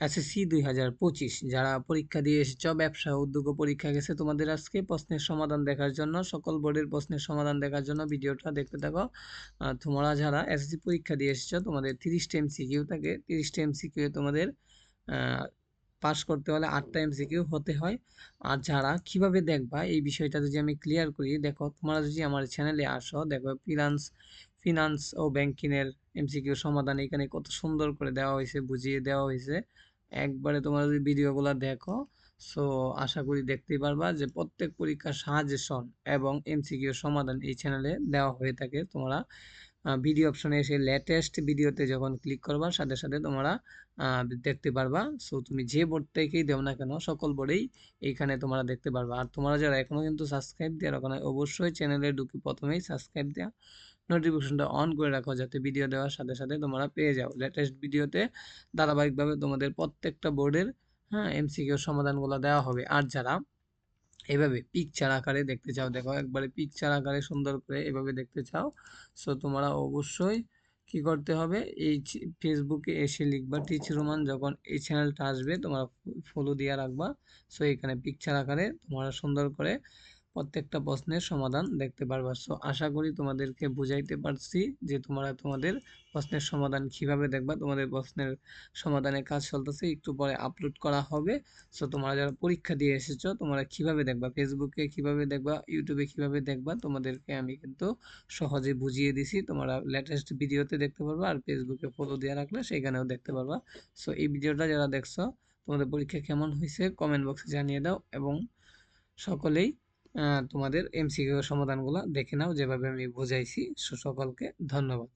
SSC দুই হাজার পঁচিশ। যারা পরীক্ষা দিয়ে এসেছ, ব্যবসা উদ্যোগ পরীক্ষা গেছে, তোমাদের আজকে প্রশ্নের সমাধান দেখার জন্য, সকল বোর্ডের প্রশ্নের সমাধান দেখার জন্য ভিডিওটা দেখতে থাকো। তোমরা যারা এসএসসি পরীক্ষা দিয়ে এসেছ, তোমাদের তিরিশটা এমসিকিউ থাকে। তিরিশটা এমসিকিউ তোমাদের পাস করতে হলে আটটা এমসিকিউ হতে হয়। আর যারা কীভাবে দেখবা, এই বিষয়টা যদি আমি ক্লিয়ার করি, দেখো, তোমরা যদি আমার চ্যানেলে আসো, দেখো ফিনান্স ফিনান্স ও ব্যাংকিংয়ের এমসিকিউ সমাধান এখানে কত সুন্দর করে দেওয়া হয়েছে, বুঝিয়ে দেওয়া হয়েছে। একবারে তোমরা যদি ভিডিওগুলো দেখো সো আশা করি দেখতেই পারবা যে প্রত্যেক পরীক্ষার সাজেশন এবং এমসিকিউ সমাধান এই চ্যানেলে দেওয়া হয়ে থাকে। তোমরা ভিডিও অপশনে এসে লেটেস্ট ভিডিওতে যখন ক্লিক করবা, সাথে সাথে তোমরা দেখতে পারবা। সো তুমি যে বোর্ড থেকেই দেও না কেন, সকল বোর্ডেই এইখানে তোমরা দেখতে পারবা। আর তোমরা যারা এখনও কিন্তু সাবস্ক্রাইব দেওয়ার ওখানে অবশ্যই চ্যানেলে ঢুকি প্রথমেই সাবস্ক্রাইব দেওয়া নোটিফিকেশনটা অন করে রাখো যাতে ভিডিও দেওয়ার সাথে সাথে তোমরা পেয়ে যাও। লেটেস্ট ভিডিওতে ধারাবাহিকভাবে তোমাদের প্রত্যেকটা বোর্ডের হ্যাঁ এমসিকিউ সমাধানগুলো দেওয়া হবে। আর যারা এভাবে পিকচার আকারে দেখতে চাও, দেখো একবারে পিকচার আকারে সুন্দর করে এভাবে দেখতে চাও সো তোমরা অবশ্যই কি করতে হবে? এই ফেসবুকে এসে লিখবা টিচ রোমান যখন এই চ্যানেলটা আসবে, তোমরা ফলো দিয়ে রাখবা। সো এখানে পিকচার আকারে তোমরা সুন্দর করে প্রত্যেকটা প্রশ্নের সমাধান দেখতে পারবা। সো আশা করি তোমাদেরকে বুঝাইতে পারছি যে তোমরা তোমাদের প্রশ্নের সমাধান কীভাবে দেখবা, তোমাদের প্রশ্নের সমাধানের কাজ চলতেছে, একটু পরে আপলোড করা হবে। সো তোমরা যারা পরীক্ষা দিয়ে এসেছ, তোমরা কীভাবে দেখবা? ফেসবুকে কীভাবে দেখবা? ইউটিউবে কীভাবে দেখবা? তোমাদেরকে আমি কিন্তু সহজে বুঝিয়ে দিছি। তোমরা লেটেস্ট ভিডিওতে দেখতে পারবা আর ফেসবুকে ফলো দিয়ে রাখলে সেখানেও দেখতে পারবা। সো এই ভিডিওটা যারা দেখছ, তোমাদের পরীক্ষা কেমন হয়েছে কমেন্ট বক্সে জানিয়ে দাও এবং সকলেই তোমাদের এমসিকিউ সমাধানগুলো দেখে নাও যেভাবে আমি বুঝাইছি। সকলকে ধন্যবাদ।